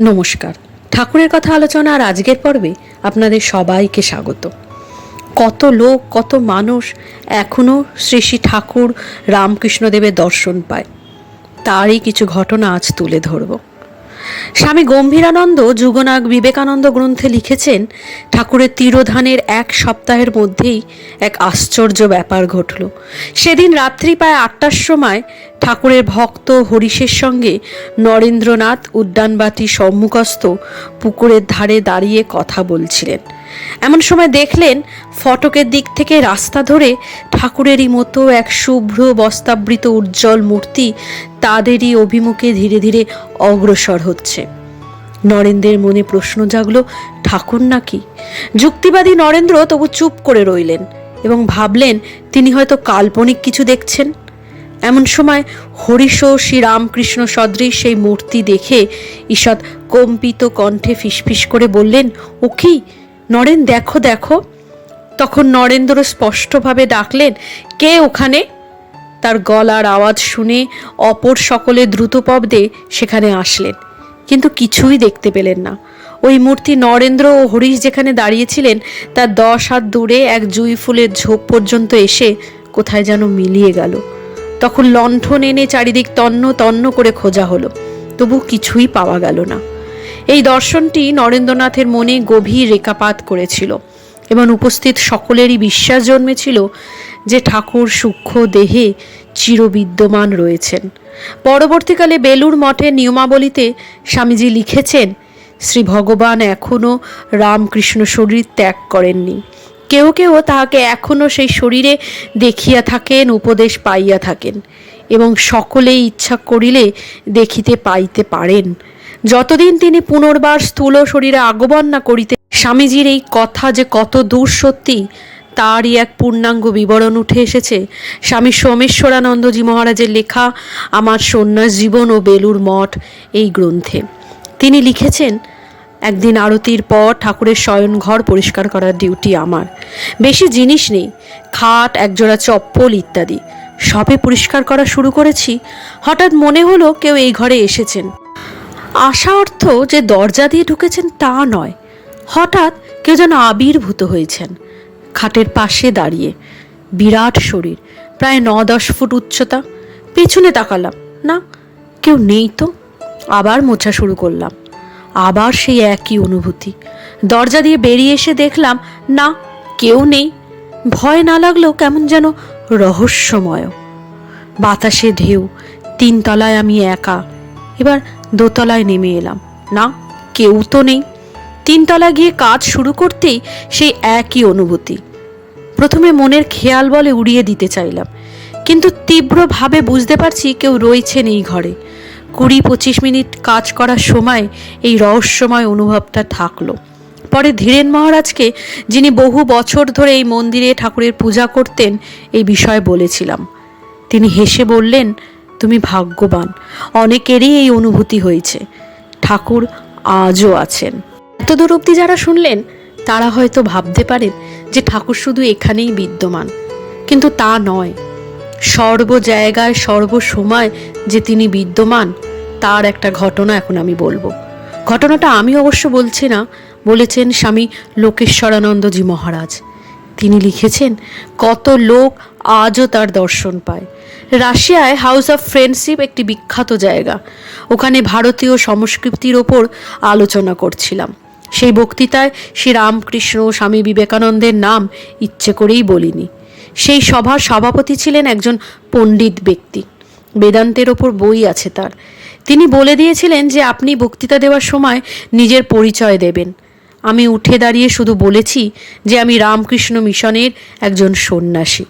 নমস্কার। ঠাকুরের কথা আলোচনা আর আজকের পর্বে আপনাদের সবাইকে স্বাগত। কত লোক, কত মানুষ এখনও শ্রী শ্রী ঠাকুর রামকৃষ্ণদেবের দর্শন পায়। তারই কিছু ঘটনা আজ তুলে ধরব। স্বামী গম্ভীরানন্দ যুগনাগ বিবেকানন্দ গ্রন্থে লিখেছেন, ঠাকুরের তিরোধানের এক সপ্তাহের মধ্যেই এক আশ্চর্য ব্যাপার ঘটল। সেদিন রাত্রি প্রায় আটটার সময় ঠাকুরের ভক্ত হরিশের সঙ্গে নরেন্দ্রনাথ উদ্যানবাতি সম্মুখস্থ পুকুরের ধারে দাঁড়িয়ে কথা বলছিলেন। এমন সময় দেখলেন ফটকের দিক থেকে রাস্তা ধরে ঠাকুরেরই মতো এক শুভ্র বস্তাবৃত উজ্জ্বল মূর্তি তাদেরই অভিমুখে ধীরে ধীরে অগ্রসর হচ্ছে। নরেন্দ্রের মনে প্রশ্ন জাগলো, ঠাকুর নাকি? যুক্তিবাদী নরেন্দ্র তবু চুপ করে রইলেন এবং ভাবলেন, তিনি হয়তো কাল্পনিক কিছু দেখছেন। এমন সময় হরিশ শ্রীরামকৃষ্ণ সদৃশ সেই মূর্তি দেখে ঈষৎ কম্পিত কণ্ঠে ফিসফিস করে বললেন, ও কি? নরেন, দেখো দেখো। তখন নরেন্দ্র স্পষ্টভাবে ডাকলেন, কে ওখানে? তার গলার আওয়াজ শুনে অপর সকলে দ্রুত পবদে সেখানে আসলেন, কিন্তু কিছুই দেখতে পেলেন না। ওই মূর্তি নরেন্দ্র ও হরিশ যেখানে দাঁড়িয়েছিলেন, তার দশ হাত দূরে এক জুই ফুলের ঝোপ পর্যন্ত এসে কোথায় যেন মিলিয়ে গেল। তখন লণ্ঠন এনে চারিদিক তন্ন তন্ন করে খোঁজা হলো, তবু কিছুই পাওয়া গেল না। এই দর্শনটি নরেন্দ্রনাথের মনে গভীর রেখাপাত করেছিল এবং উপস্থিত সকলেরই বিশ্বাস জন্মেছিল যে ঠাকুর সূক্ষ্ম দেহে চিরবিদ্যমান রয়েছেন। পরবর্তীকালে বেলুর মঠের নিয়মাবলীতে স্বামীজি লিখেছেন, শ্রী ভগবান এখনও রামকৃষ্ণ শরীর ত্যাগ করেননি। কেউ কেউ তাহাকে এখনও সেই শরীরে দেখিয়া থাকেন, উপদেশ পাইয়া থাকেন এবং সকলেই ইচ্ছা করিলে দেখিতে পাইতে পারেন। যতদিন তিনি পুনর্বার স্থূল শরীরে আগমন না করিতে স্বামীজির এই কথা যে কত দূর সত্যি, তারই এক পূর্ণাঙ্গ বিবরণ উঠে এসেছে। স্বামী সোমেশ্বরানন্দজি মহারাজের লেখা, আমার সন্ন্যাস জীবন ও বেলুর মঠ এই গ্রন্থে। তিনি লিখেছেন, একদিন আরতির পর ঠাকুরের শয়ন ঘর পরিষ্কার করার ডিউটি আমার। বেশি জিনিস নেই, খাট, একজোড়া চপ্পল ইত্যাদি। সবে পরিষ্কার করা শুরু করেছি। হঠাৎ মনে হলো কেউ এই ঘরে এসেছেন। আশা অর্থ যে দরজা দিয়ে ঢুকেছেন তা নয়। হঠাৎ কেউ যেন আবির্ভূত হয়েছেন খাটের পাশে দাঁড়িয়ে। বিরাট শরীর, প্রায় ন দশ ফুট উচ্চতা। পেছনে তাকালাম, না, কেউ নেই তো। আবার মোছা শুরু করলাম। আবার সেই একই অনুভূতি। দরজা দিয়ে বেরিয়ে এসে দেখলাম, না, কেউ নেই। ভয় না লাগলেও কেমন যেন রহস্যময়। বাতাসে ঢেউ, তিনতলায় আমি একা। এবার দোতলায় নেমে এলাম। না, কেউ তো নেই। তিনতলা গিয়ে কাজ শুরু করতেই সেই একই অনুভূতি। প্রথমে মনের খেয়াল বলে উড়িয়ে দিতে চাইলাম, কিন্তু তীব্রভাবে বুঝতে পারছি কেউ রয়েছেন এই ঘরে। কুড়ি পঁচিশ মিনিট কাজ করার সময় এই রহস্যময় অনুভবটা থাকল। পরে ধীরেন মহারাজকে, যিনি বহু বছর ধরে এই মন্দিরে ঠাকুরের পূজা করতেন, এই বিষয়ে বলেছিলাম। তিনি হেসে বললেন তুমি ভাগ্যবান। অনেকেরই এই অনুভূতি হয়েছে। ঠাকুর আজও আছেন। এতদূর অবধি যারা শুনলেন, তারা হয়তো ভাবতে পারেন যে ঠাকুর শুধু এখানেই বিদ্যমান। কিন্তু তা নয়। সর্ব জায়গায় সর্বসময় যে তিনি বিদ্যমান, তার একটা ঘটনা এখন আমি বলব। ঘটনাটা আমি অবশ্য বলছি না, বলেছেন স্বামী লোকেশ্বরানন্দজি মহারাজ। তিনি লিখেছেন, কত লোক আজও তার দর্শন পায়। রাশিয়ায় হাউস অফ ফ্রেন্ডশিপ একটি বিখ্যাত জায়গা। ওখানে ভারতীয় সংস্কৃতির ওপর আলোচনা করছিলাম। সেই বক্তৃতায় শ্রী রামকৃষ্ণ স্বামী বিবেকানন্দের নাম ইচ্ছে করেই বলিনি। সেই সভার সভাপতি ছিলেন একজন পণ্ডিত ব্যক্তি। বেদান্তের ওপর বই আছে তার। তিনি বলে দিয়েছিলেন যে, আপনি বক্তৃতা দেওয়ার সময় নিজের পরিচয় দেবেন। আমি উঠে দাঁড়িয়ে শুধু বলেছি যে, আমি রামকৃষ্ণ মিশনের একজন সন্ন্যাসী।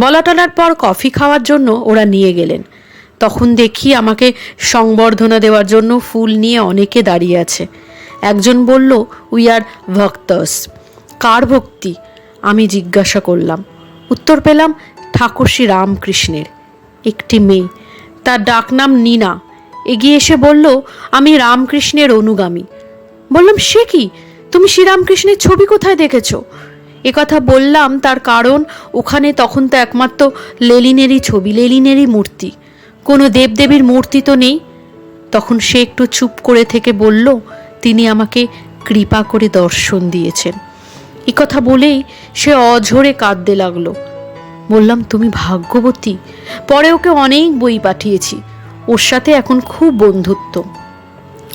বলা টলার পর কফি খাওয়ার জন্য ওরা নিয়ে গেলেন। তখন দেখি আমাকে সংবর্ধনা দেওয়ার জন্য ফুল নিয়ে অনেকে দাঁড়িয়ে আছে। একজন বলল, উই আর ভক্তস। কার ভক্তি? আমি জিজ্ঞাসা করলাম। উত্তর পেলাম, ঠাকুর শ্রী রামকৃষ্ণের। একটি মেয়ে। তার ডাকনাম নীনা। এগিয়ে এসে বলল, আমি রামকৃষ্ণের অনুগামী। বললাম, সে কি? তুমি শ্রীরামকৃষ্ণের ছবি কোথায় দেখেছ? কথা বললাম তার কারণ ওখানে তখন তো একমাত্র লেলিনেরই ছবি, লেলিনেরই মূর্তি। কোনো দেবদেবীর মূর্তি তো নেই। তখন সে একটু চুপ করে থেকে বলল, তিনি আমাকে কৃপা করে দর্শন দিয়েছেন। কথা বলেই সে অঝরে কাঁদতে লাগল। বললাম, তুমি ভাগ্যবতী। পরে ওকে অনেক বই পাঠিয়েছি। ওর সাথে এখন খুব বন্ধুত্ব।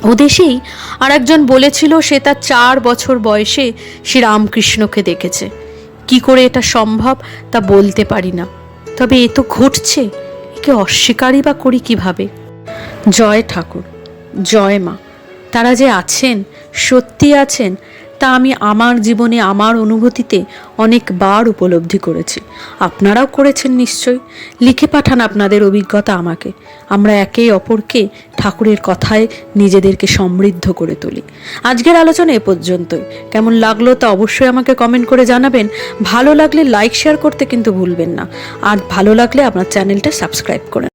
ও দেশেই আর একজন বলেছিল সে তার চার বছর বয়সে শ্রী রামকৃষ্ণকে দেখেছে। কি করে এটা সম্ভব তা বলতে পারি না। তবে এ তো ঘটছে। একে অস্বীকারই বা করি কীভাবে? জয় ঠাকুর, জয় মা, তারা যে আছেন সত্যি আছেন তা আমি আমার জীবনে, আমার অনুভূতিতে অনেকবার উপলব্ধি করেছি। আপনারাও করেছেন নিশ্চয়। লিখে পাঠান আপনাদের অভিজ্ঞতা আমাকে। আমরা একে অপরকে ঠাকুরের কথায় নিজেদেরকে সমৃদ্ধ করে তুলি। আজকের আলোচনা এ পর্যন্তই। কেমন লাগল তা অবশ্যই আমাকে কমেন্ট করে জানাবেন। ভালো লাগলে লাইক শেয়ার করতে কিন্তু ভুলবেন না। আর ভালো লাগলে আপনার চ্যানেলটা সাবস্ক্রাইব করে